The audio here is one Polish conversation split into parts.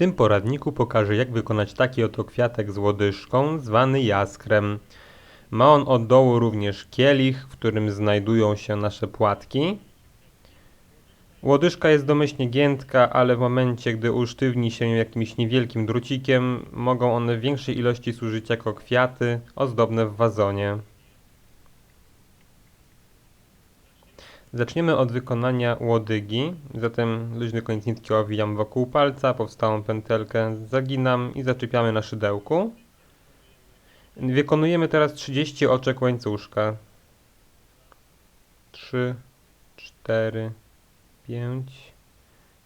tym poradniku pokażę jak wykonać taki oto kwiatek z łodyżką zwany jaskrem. Ma on od dołu również kielich, w którym znajdują się nasze płatki. Łodyżka jest domyślnie giętka, ale w momencie gdy usztywni się jakimś niewielkim drucikiem mogą one w większej ilości służyć jako kwiaty ozdobne w wazonie. Zaczniemy od wykonania łodygi, zatem luźny koniec nitki owijam wokół palca, powstałą pętelkę zaginam i zaczepiamy na szydełku. Wykonujemy teraz 30 oczek łańcuszka. 3, 4, 5,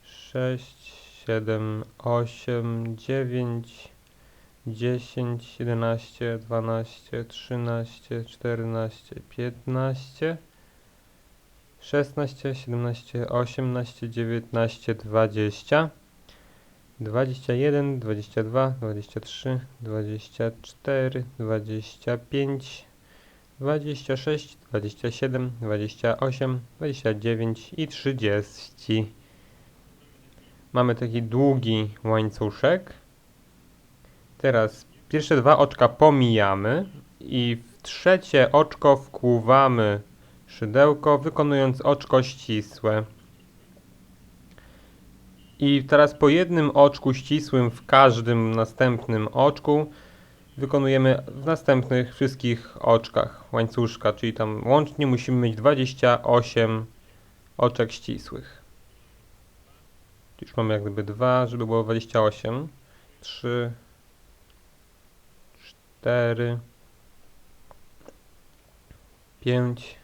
6, 7, 8, 9, 10, 11, 12, 13, 14, 15, 16, 17, 18, 19, 20, 21, 22, 23, 24, 25, 26, 27, 28, 29 i 30. Mamy taki długi łańcuszek. Teraz pierwsze dwa oczka pomijamy i w trzecie oczko wkłuwamy szydełko, wykonując oczko ścisłe. I teraz po jednym oczku ścisłym w każdym następnym oczku wykonujemy w następnych wszystkich oczkach łańcuszka, czyli tam łącznie musimy mieć 28 oczek ścisłych. Już mamy jak gdyby 2, żeby było 28. 3, 4, 5,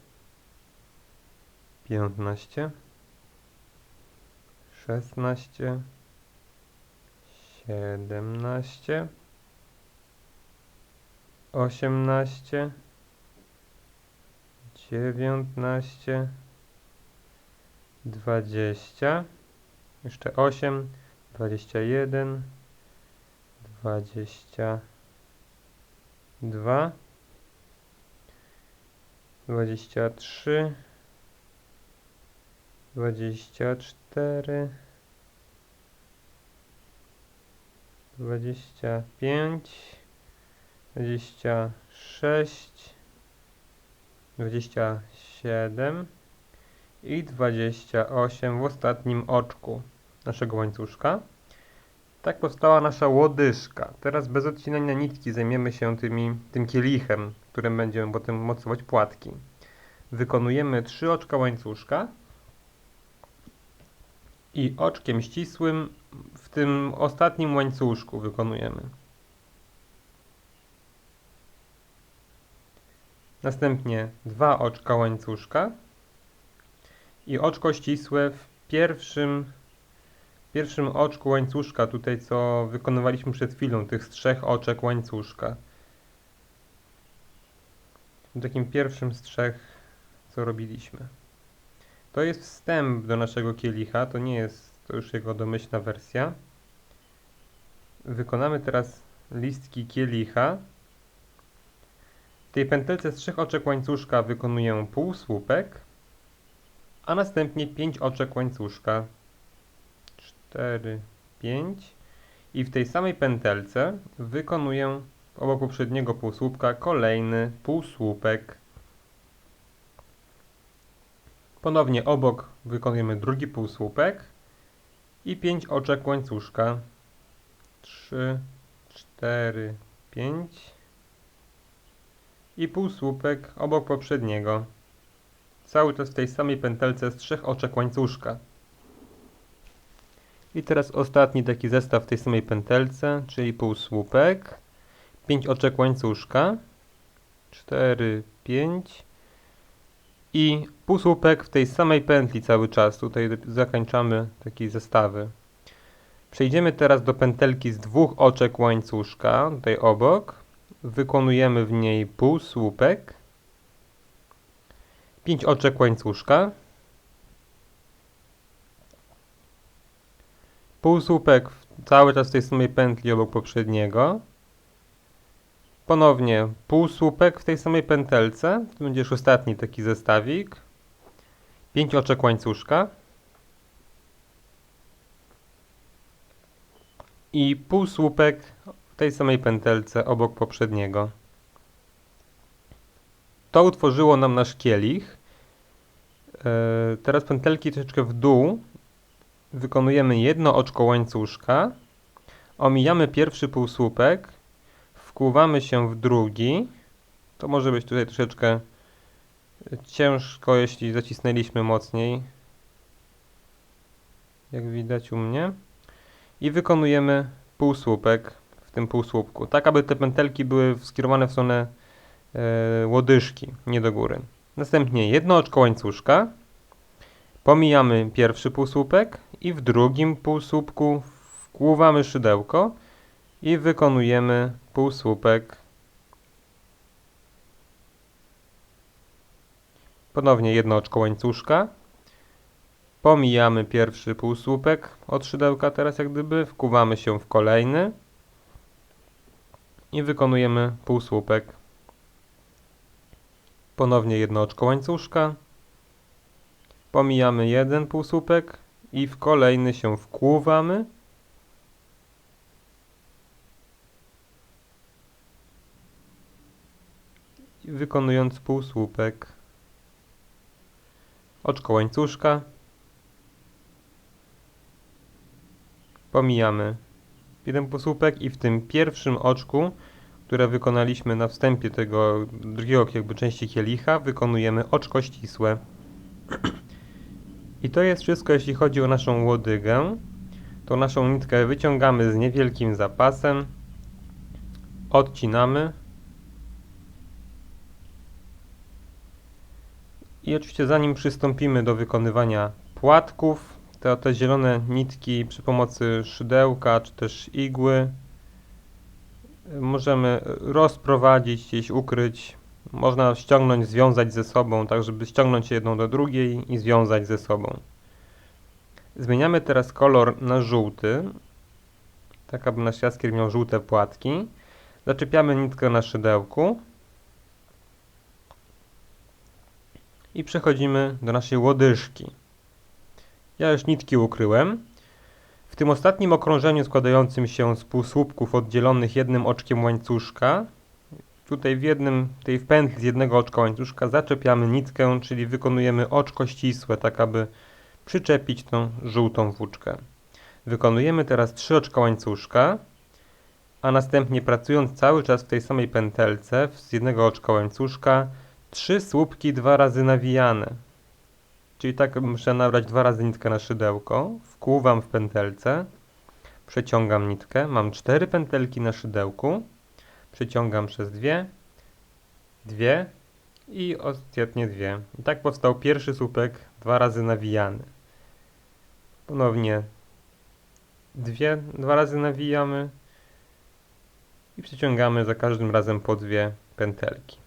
piętnaście, szesnaście, siedemnaście, osiemnaście, dziewiętnaście, dwadzieścia, jeszcze osiem, dwadzieścia jeden, dwadzieścia dwa, dwadzieścia trzy dwadzieścia cztery, dwadzieścia pięć, dwadzieścia sześć, dwadzieścia siedem i dwadzieścia osiem w ostatnim oczku naszego łańcuszka. Tak powstała nasza łodyżka. Teraz bez odcinania nitki zajmiemy się tymi, tym kielichem, którym będziemy potem mocować płatki. Wykonujemy trzy oczka łańcuszka i oczkiem ścisłym w tym ostatnim łańcuszku wykonujemy. Następnie dwa oczka łańcuszka i oczko ścisłe w pierwszym, pierwszym oczku łańcuszka, tutaj co wykonywaliśmy przed chwilą, tych trzech oczek łańcuszka. W takim pierwszym z trzech, co robiliśmy. To jest wstęp do naszego kielicha, to nie jest to już jego domyślna wersja. Wykonamy teraz listki kielicha. W tej pętelce z trzech oczek łańcuszka wykonuję półsłupek, a następnie pięć oczek łańcuszka. 4, 5 i w tej samej pętelce wykonuję obok poprzedniego półsłupka kolejny półsłupek. Ponownie obok wykonujemy drugi półsłupek i 5 oczek łańcuszka. 3, 4, 5 i półsłupek obok poprzedniego. Cały czas w tej samej pętelce z trzech oczek łańcuszka. I teraz ostatni taki zestaw w tej samej pętelce, czyli półsłupek, 5 oczek łańcuszka, 4, 5 i półsłupek w tej samej pętli cały czas. Tutaj zakończamy takie zestawy. Przejdziemy teraz do pętelki z dwóch oczek łańcuszka, tutaj obok. Wykonujemy w niej półsłupek, 5 oczek łańcuszka, półsłupek cały czas w tej samej pętli obok poprzedniego. Ponownie półsłupek w tej samej pętelce, to będzie już ostatni taki zestawik. 5 oczek łańcuszka. I półsłupek w tej samej pętelce obok poprzedniego. To utworzyło nam nasz kielich. E, teraz pętelki troszeczkę w dół. Wykonujemy jedno oczko łańcuszka. Omijamy pierwszy półsłupek wkłuwamy się w drugi. To może być tutaj troszeczkę ciężko, jeśli zacisnęliśmy mocniej. Jak widać u mnie. I wykonujemy półsłupek w tym półsłupku. Tak, aby te pętelki były skierowane w stronę e, łodyżki, nie do góry. Następnie jedno oczko łańcuszka. Pomijamy pierwszy półsłupek i w drugim półsłupku wkłuwamy szydełko i wykonujemy półsłupek. Ponownie jedno oczko łańcuszka. Pomijamy pierwszy półsłupek od szydełka teraz jak gdyby, wkuwamy się w kolejny i wykonujemy półsłupek. Ponownie jedno oczko łańcuszka. Pomijamy jeden półsłupek i w kolejny się wkłuwamy wykonując półsłupek. Oczko łańcuszka. Pomijamy jeden półsłupek i w tym pierwszym oczku, które wykonaliśmy na wstępie tego drugiego jakby części kielicha, wykonujemy oczko ścisłe. I to jest wszystko, jeśli chodzi o naszą łodygę. To naszą nitkę wyciągamy z niewielkim zapasem, odcinamy I oczywiście zanim przystąpimy do wykonywania płatków, to te zielone nitki przy pomocy szydełka czy też igły możemy rozprowadzić, gdzieś ukryć. Można ściągnąć, związać ze sobą, tak żeby ściągnąć je jedną do drugiej i związać ze sobą. Zmieniamy teraz kolor na żółty, tak aby nasz jaskier miał żółte płatki. Zaczepiamy nitkę na szydełku i przechodzimy do naszej łodyżki. Ja już nitki ukryłem. W tym ostatnim okrążeniu składającym się z półsłupków oddzielonych jednym oczkiem łańcuszka, tutaj w jednym, tej w pętli z jednego oczka łańcuszka zaczepiamy nitkę, czyli wykonujemy oczko ścisłe, tak aby przyczepić tą żółtą włóczkę. Wykonujemy teraz trzy oczka łańcuszka, a następnie pracując cały czas w tej samej pętelce z jednego oczka łańcuszka, Trzy słupki dwa razy nawijane. Czyli tak muszę nabrać dwa razy nitkę na szydełko, wkłuwam w pętelce, przeciągam nitkę, mam cztery pętelki na szydełku, przeciągam przez dwie, dwie i ostatnie dwie. I tak powstał pierwszy słupek dwa razy nawijany. Ponownie dwie, dwa razy nawijamy i przeciągamy za każdym razem po dwie pętelki.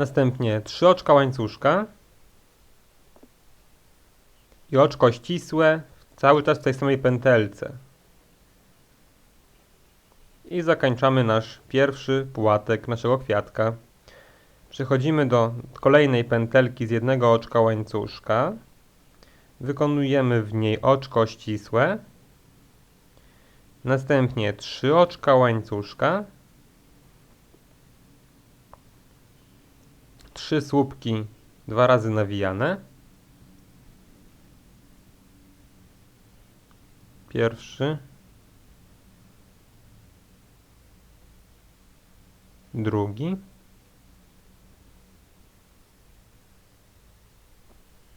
Następnie trzy oczka łańcuszka i oczko ścisłe cały czas w tej samej pętelce. I zakończamy nasz pierwszy płatek naszego kwiatka. Przechodzimy do kolejnej pętelki z jednego oczka łańcuszka. Wykonujemy w niej oczko ścisłe. Następnie trzy oczka łańcuszka trzy słupki dwa razy nawijane. Pierwszy. Drugi.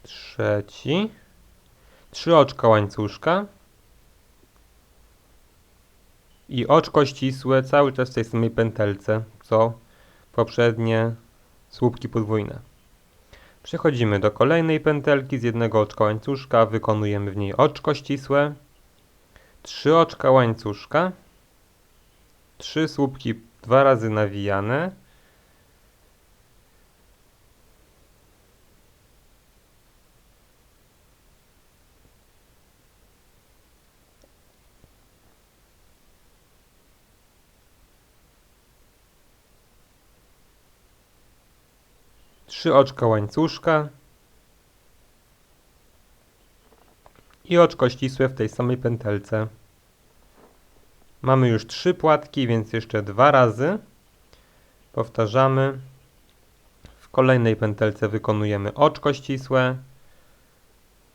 Trzeci. Trzy oczka łańcuszka. i oczko ścisłe cały czas w tej samej pętelce, co poprzednie słupki podwójne. Przechodzimy do kolejnej pętelki z jednego oczka łańcuszka, wykonujemy w niej oczko ścisłe, trzy oczka łańcuszka, trzy słupki dwa razy nawijane, trzy oczka łańcuszka i oczko ścisłe w tej samej pętelce. Mamy już trzy płatki, więc jeszcze dwa razy powtarzamy. W kolejnej pętelce wykonujemy oczko ścisłe,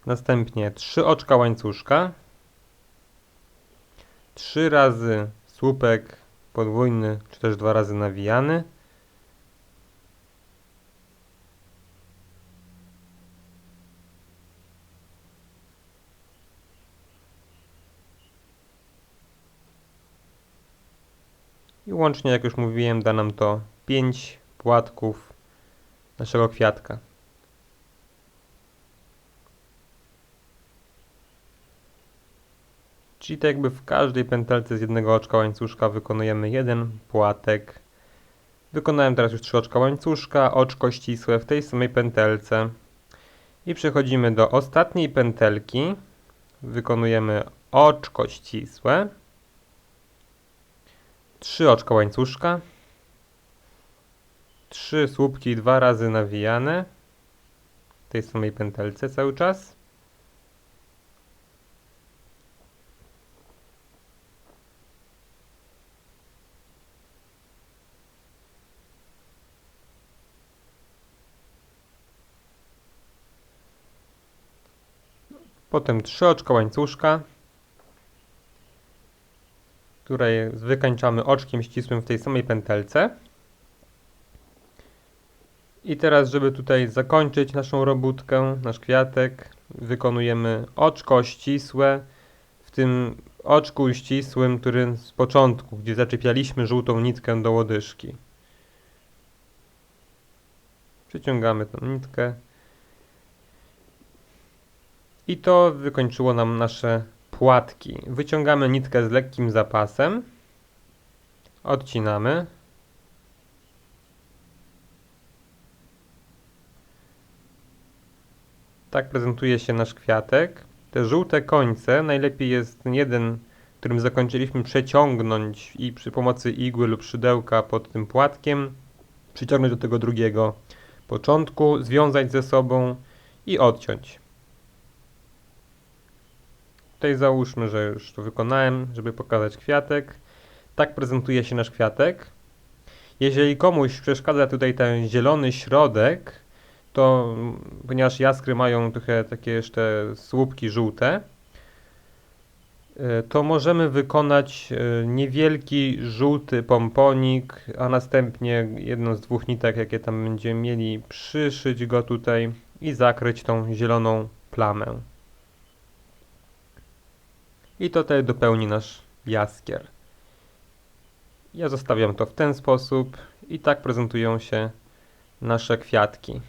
następnie trzy oczka łańcuszka, trzy razy słupek podwójny, czy też dwa razy nawijany. Łącznie, jak już mówiłem, da nam to 5 płatków naszego kwiatka. Czyli tak jakby w każdej pętelce z jednego oczka łańcuszka wykonujemy jeden płatek. Wykonałem teraz już trzy oczka łańcuszka, oczko ścisłe w tej samej pętelce. I przechodzimy do ostatniej pętelki. Wykonujemy oczko ścisłe. Trzy oczka łańcuszka. Trzy słupki dwa razy nawijane. W tej samej pętelce cały czas. Potem trzy oczka łańcuszka, które wykańczamy oczkiem ścisłym w tej samej pętelce. I teraz, żeby tutaj zakończyć naszą robótkę, nasz kwiatek, wykonujemy oczko ścisłe w tym oczku ścisłym, który z początku, gdzie zaczepialiśmy żółtą nitkę do łodyżki. Przyciągamy tą nitkę. I to wykończyło nam nasze płatki. Wyciągamy nitkę z lekkim zapasem. Odcinamy. Tak prezentuje się nasz kwiatek. Te żółte końce najlepiej jest jeden, którym zakończyliśmy, przeciągnąć i przy pomocy igły lub szydełka pod tym płatkiem przyciągnąć do tego drugiego początku, związać ze sobą i odciąć. Tutaj załóżmy, że już to wykonałem, żeby pokazać kwiatek. Tak prezentuje się nasz kwiatek. Jeżeli komuś przeszkadza tutaj ten zielony środek, to ponieważ jaskry mają trochę takie jeszcze słupki żółte, e, to możemy wykonać e, niewielki żółty pomponik, a następnie jedną z dwóch nitek, jakie tam będziemy mieli, przyszyć go tutaj i zakryć tą zieloną plamę. I to tutaj dopełni nasz jaskier. Ja zostawiam to w ten sposób i tak prezentują się nasze kwiatki.